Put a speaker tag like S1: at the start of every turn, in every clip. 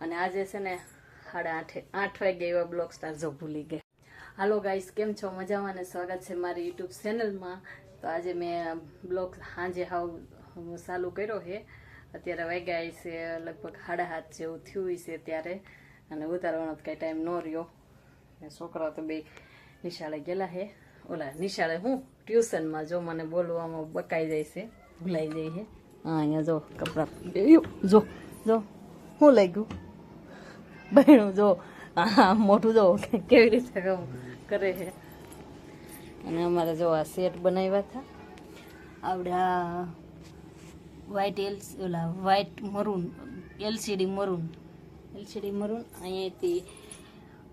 S1: અને આજે છે ને સાડા આઠે આઠ વાગે એવા બ્લોગ સ્ટાર જો ભૂલી ગયા. હાલો ગાઈસ કેમ છો? મજામાં ને સ્વાગત છે મારી યુટ્યુબ ચેનલમાં તો આજે મેં બ્લોગ સાંજે હાવ ચાલુ કર્યો છે. અત્યારે વાગ્યા છે, લગભગ સાડા હાથ જેવું થયું છે ત્યારે. અને ઉતારવાનો કંઈ ટાઈમ ન રહ્યો. છોકરાઓ તો બે નિશાળે ગયેલા છે. ઓલા નિશાળે હું? ટ્યુશનમાં જો મને બોલવામાં બકાઈ જાય છે, ભૂલાઈ જાય છે. હા, અહીંયા જો કપડાં જો જો. શું લાગ્યું બહેણું જો મોટું જો કેવી રીતે કરે છે. અને અમારે જો આ સેટ બનાવ્યા હતા. આવડા વ્હાઈટ એલ ઓલા white maroon LCD maroon LCD maroon અહીંયાથી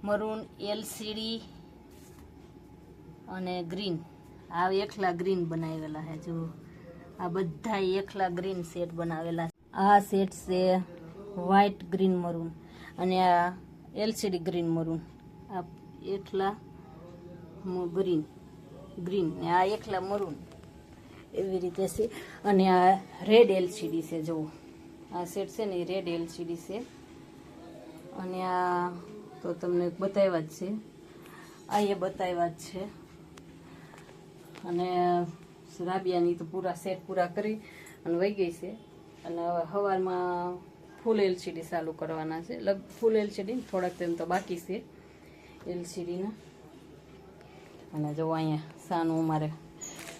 S1: મરૂન એલસીડી અને ગ્રીન આ એકલા ગ્રીન બનાવેલા છે જો. આ બધા એકલા ગ્રીન સેટ બનાવેલા. આ સેટ છે વ્હાઈટ ગ્રીન મરૂન અને આ એલસીડી ગ્રીન મરૂન આ એકલા ગ્રીન ગ્રીન ને આ એકલા મરૂન એવી રીતે છે. અને આ રેડ એલસીડી છે, જુઓ. આ સેટ છે ને રેડ એલસીડી છે. અને આ તો તમને બતાવ્યા જ છે. આ એ બતાવ્યા જ છે. અને રાબિયાની તો પૂરા સેટ પૂરા કરી અને વહી ગઈ છે. અને હવે સવારમાં ફૂલ એલસીડી ચાલુ કરવાના છે. લગ, ફૂલ એલસીડી થોડાક તેમ તો બાકી છે. એલસીડીના અને જો અહીંયા સાનું મારે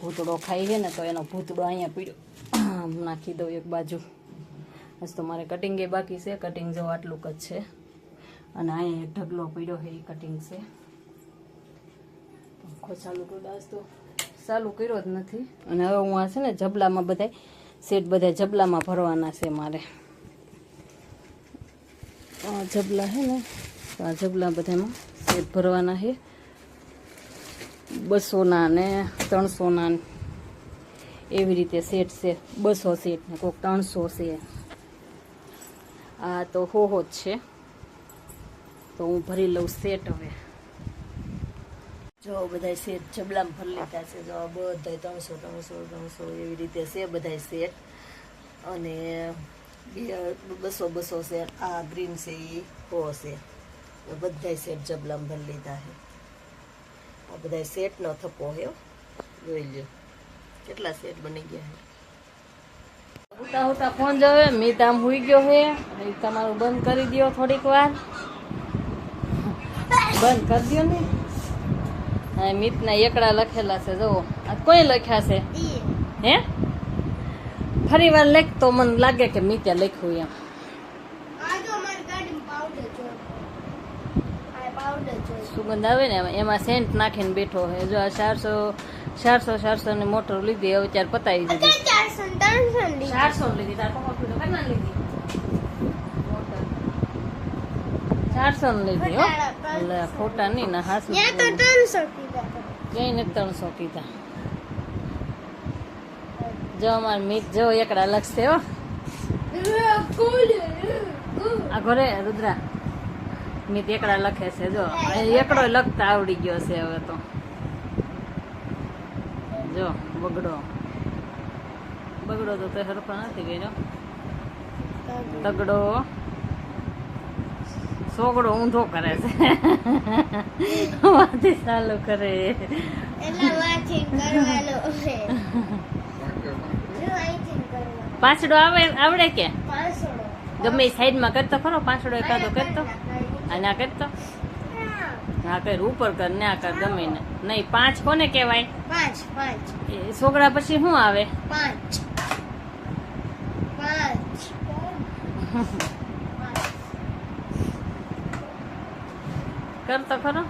S1: ભૂતડો ખાઈ છે ને તો એનો ભૂતડો અહીંયા પીડ્યો. નાખી દઉં એક બાજુ. બસ તો મારે કટિંગ એ બાકી છે. કટિંગ જો આટલું જ છે. અને અહીંયા એક ઢગલો પીડ્યો છે, એ કટિંગ છે. પંખો ચાલુ કર્યો. દાસ તો ચાલુ કર્યો જ નથી. અને હવે હું આ છે ને જબલામાં બધાય સેટ બધા જબલામાં ભરવાના છે મારે. જબલા છે ને આ જબલા બધામાં સેટ ભરવાના છે બસોના ને ત્રણસોના એવી રીતે સેટ છે. બસો સેટ ને કોઈક ત્રણસો છે. આ તો હો હો જ છે. તો હું ભરી લઉં સેટ હવે. જો બધા સેટ જબલામાં ભરી લીધા છે. જો બધા ત્રણસો ત્રણસો ત્રણસો એવી રીતે છે બધા સેટ. અને બસો બસો શેર આ ગ્રીન છે એ હો છે. બધા સેટ જબલામાં ભરી લીધા છે. આ બધા સેટનો થપ્પો છે હો. જોઈ લ્યો. કેટલા સેટ બની ગયા છે. હોતા હોતા ફોન જવે મીત આમ હુઈ ગયો છે. તમારું બંધ કરી દો થોડીક વાર. બંધ કરી દો ને. હા મિતના એકડા લખેલા છે જો આ કોઈ લખ્યા છે? હે? ફરી વાર લેખ તો મને લાગે કે મિતે લખ્યું એમ. સુગંધ આવે ને એમાં- સેન્ટ નાખીને બેઠો છે. જો આ ચારસો ચારસો ચારસો ની મોટર લીધી હવે ત્યારે પતાવી દીધી. ચારસો લીધી. તાર પપ્પા લીધી? ચારસો ને લીધી હો. એટલે ખોટા નહીં ના હાસુ ક્યાંય નથી ત્રણસો કીધા. જો અમાર મીત જો એકડા લખશે હો. આ ઘરે રુદ્રા. મીત એકડા લખે છે જો. એકડો લખતા આવડી ગયો છે હવે તો. જો, બગડો. બગડો તો તે સરખો નથી ગયો તગડો. સોગડો ઊંધો કરે છે. વાથી ચાલુ કરે. પાંચડો આવે આવડે કે? ગમે સાઈડમાં કરતો ખરો પાંસડો એકાદો કરતો? અને આ કરતો? હા કર ઉપર કર ને આ કર ગમે ને. નહીં પાંચ કોને કહેવાય?
S2: પાંચ પાંચ.
S1: એ છોકરા પછી શું આવે?
S2: પાંચ. પાંચ.
S1: કરતો ખરો?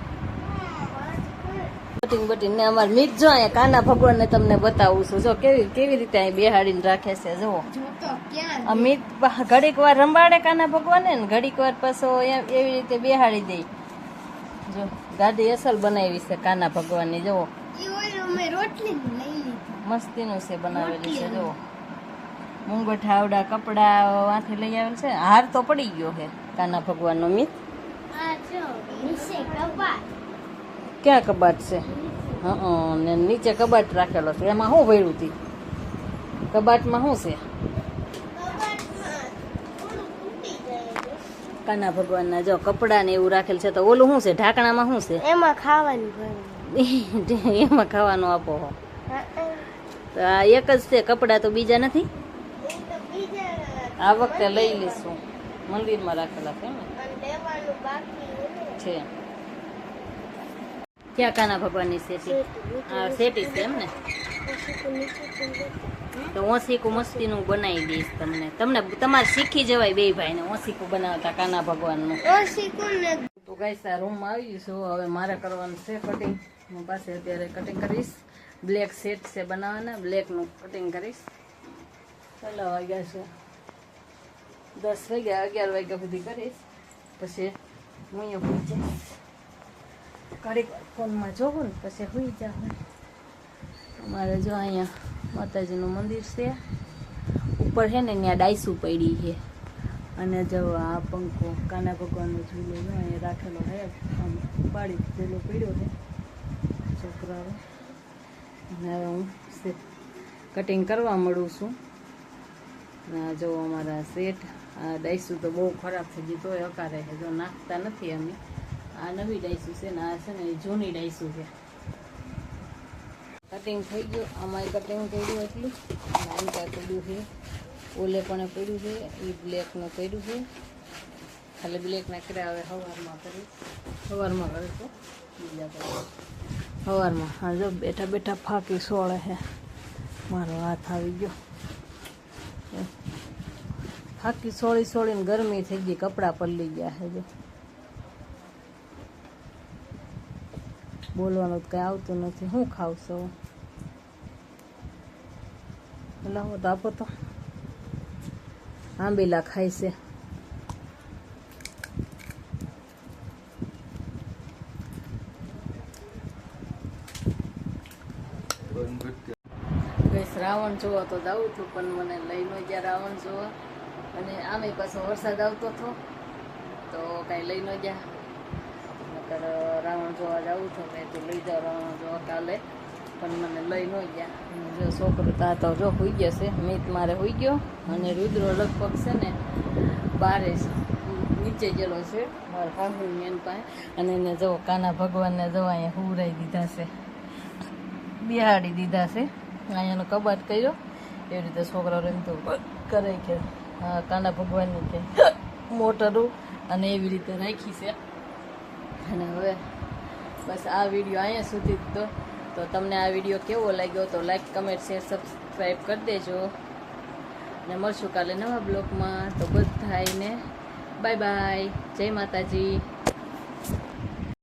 S1: બટિંગ બટિંગ ને અમાર મીત જો અહીંયા કાના ભગવાન ને તમને બતાવું છું. જો કેવી કેવી રીતે અહીં બેહાડીને રાખે છે
S2: જો તો
S1: ઘડીક વાર રંબાડે કાના ભગવાન ને ઘડીક વાર પાછો એવી રીતે બેહાડી દે. જો ગાડી અસલ બનાવી છે કાના ભગવાનની જુઓ.
S2: મસ્તી
S1: મસ્તીનું છે બનાવેલી છે જુઓ. મુંગઠ આવડા કપડા વાંથી લઈ આવેલ છે. હાર તો પડી ગયો છે કાના ભગવાનનો
S2: નો કબાટ.
S1: ક્યાં કબાટ છે? હં ને નીચે કબાટ રાખેલો છે. એમાં શું ભર્યું હતી કબાટમાં શું છે? કાના ભગવાનના જો કપડાં ને એવું રાખેલ છે તો ઓલું શું છે? ઢાંકણામાં શું છે?
S2: એમાં ખાવાનું
S1: એમાં ખાવાનું આપો. તો આ એક જ છે કપડાં તો બીજા નથી? આ વખતે લઈ લઈશું. મંદિરમાં રાખેલા છે ને.
S2: છે.
S1: ક્યાં કાના ભગવાનની સેટી? હા સેટી છે એમ ને
S2: તો
S1: ઓસીકું મસ્તીનું બનાવી દઈશ તમને. તમને તમારે શીખી જવાય બે ભાઈને ઓસીકું બનાવતા કાના ભગવાનનું.
S2: ઓછી કોને
S1: તો ગાઈસ આ રૂમમાં આવી છું. હવે મારે કરવાનું છે કટિંગ હું પાસે અત્યારે કટિંગ કરીશ. બ્લેક સેટ છે બનાવવાના. બ્લેકનું કટિંગ કરીશ. ચાલો વાગ્યા છે. દસ વાગ્યા અગિયાર વાગ્યા સુધી કરીશ. પછી હું અહીંયા જઈશ ઘડીક ફોનમાં જોવું ને પછી સુઈ જાઉં અમારે જો અહીંયા માતાજીનું મંદિર છે. ઉપર છે ને ત્યાં ડાયસું પડી છે. અને જો આ પંખો કાના ભગવાનનો ઝૂલો છે અહીંયા રાખેલો છે. આમ પાડી ઝૂલો પડ્યો છે છોકરાઓ. અને હવે હું કટિંગ કરવા મળું છું. આ જો અમારા સેટ આ ડાયસું તો બહુ ખરાબ થઈ ગયું તોય અકારે છે. જો નાખતા નથી અમે. આ નવી ડાયસું છે ને આ છે ને એ જૂની ડાયસું છે. કટિંગ થઈ ગયું. આમાં કટિંગ કર્યું એટલું. અને આમ ત્યાં પડ્યું છે. ઓલે પણ પડ્યું છે. એ બ્લેકનું પડ્યું છે. ખાલી બ્લેક ના કર્યા હવે સવારમાં કરીશ. સવારમાં કરીશું બીજા તો સવારમાં હા જો બેઠા બેઠા ફાંકી સોળે છે. મારો હાથ આવી ગયો. ફાંકી સોળી સોળીને ગરમી થઈ ગઈ. કપડાં પલળી ગયા છે જો. બોલવાનું કંઈ આવતું નથી. હું ખાવશો લાવો તો આપો તો. આંબેલા ખાય છે. રાવણ જોવા તો જાઉં છું, પણ મને લઈ ન ગયા રાવણ જોવા. અને આમે પાછો વરસાદ આવતો હતો, તો કાંઈ લઈ ન ગયા. જોવા જાઉં છું, મેં તો લઈ જાઉં જો કાલે. પણ મને લઈ ન ગયા. જો છોકરો તા તો જો હોઈ ગયો છે, મિત મારે હોઈ ગયો. અને રુદ્રો લગભગ છે ને બારે નીચે ગયેલો છે, મારા હાહુની એન પાસે. અને એને જો કાના ભગવાનને જો અહીંયા હુરાઈ દીધા છે. બિહાડી દીધા છે. અહીંયાનો કબાટ કર્યો. એવી રીતે છોકરાઓ રમતો કરે કે, હા, કાના ભગવાનની કે, મોટરું. અને એવી રીતે રાખી છે. અને હવે બસ આ વીડિયો અહીંયા સુધી જ તો. તો તમને આ વીડિયો કેવો લાગ્યો તો લાઈક કમેન્ટ શેર સબસ્ક્રાઈબ કરી દેજો. ને મળશું કાલે નવા બ્લોગમાં. તો બધાને બાય બાય જય માતાજી.